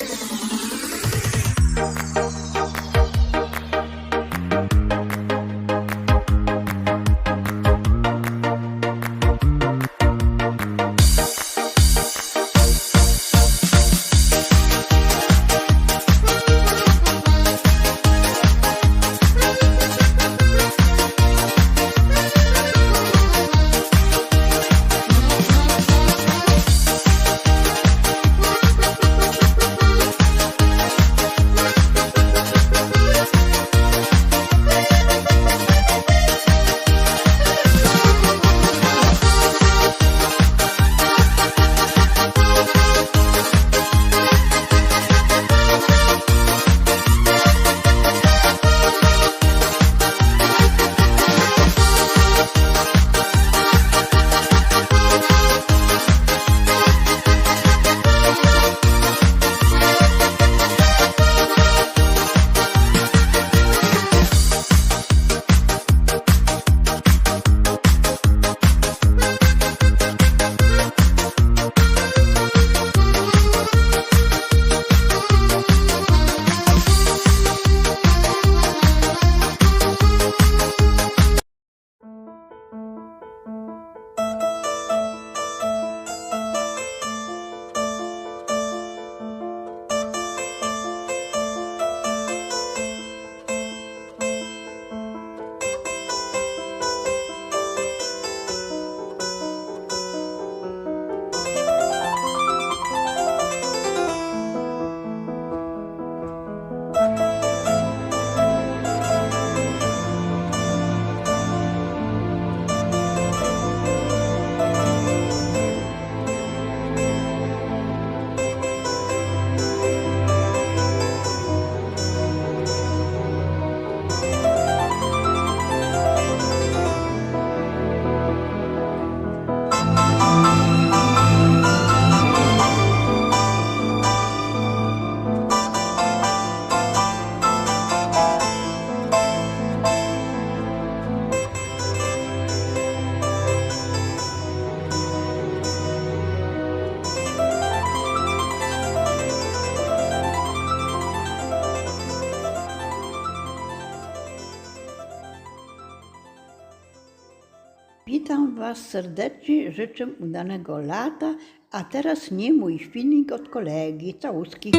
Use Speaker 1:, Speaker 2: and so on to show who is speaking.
Speaker 1: Thank you. Witam Was serdecznie, życzę udanego lata, a teraz nie mój filmik od kolegi. Całuski.